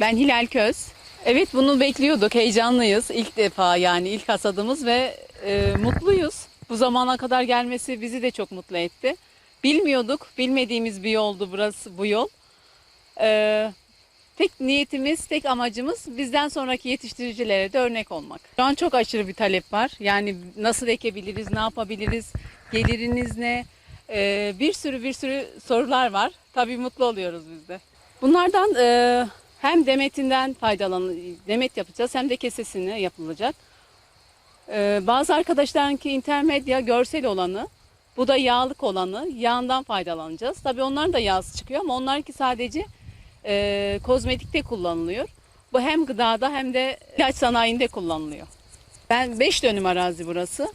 Ben Hilal Köz. Evet bunu bekliyorduk. Heyecanlıyız. İlk defa yani ilk hasadımız ve e, mutluyuz. Bu zamana kadar gelmesi bizi de çok mutlu etti. Bilmiyorduk. Bilmediğimiz bir yoldu burası bu yol. E, tek niyetimiz, tek amacımız bizden sonraki yetiştiricilere de örnek olmak. Şu an çok aşırı bir talep var. Yani nasıl ekebiliriz, ne yapabiliriz, geliriniz ne? E, bir sürü bir sürü sorular var. Tabii mutlu oluyoruz biz de. Bunlardan e, hem demetinden faydalan demet yapacağız hem de kesesini yapılacak. E, bazı arkadaşlarınki intermedya görsel olanı, bu da yağlık olanı, yağından faydalanacağız. Tabii onların da yağsı çıkıyor ama onlarınki sadece e, kozmetikte kullanılıyor. Bu hem gıdada hem de ilaç sanayinde kullanılıyor. Ben 5 dönüm arazi burası.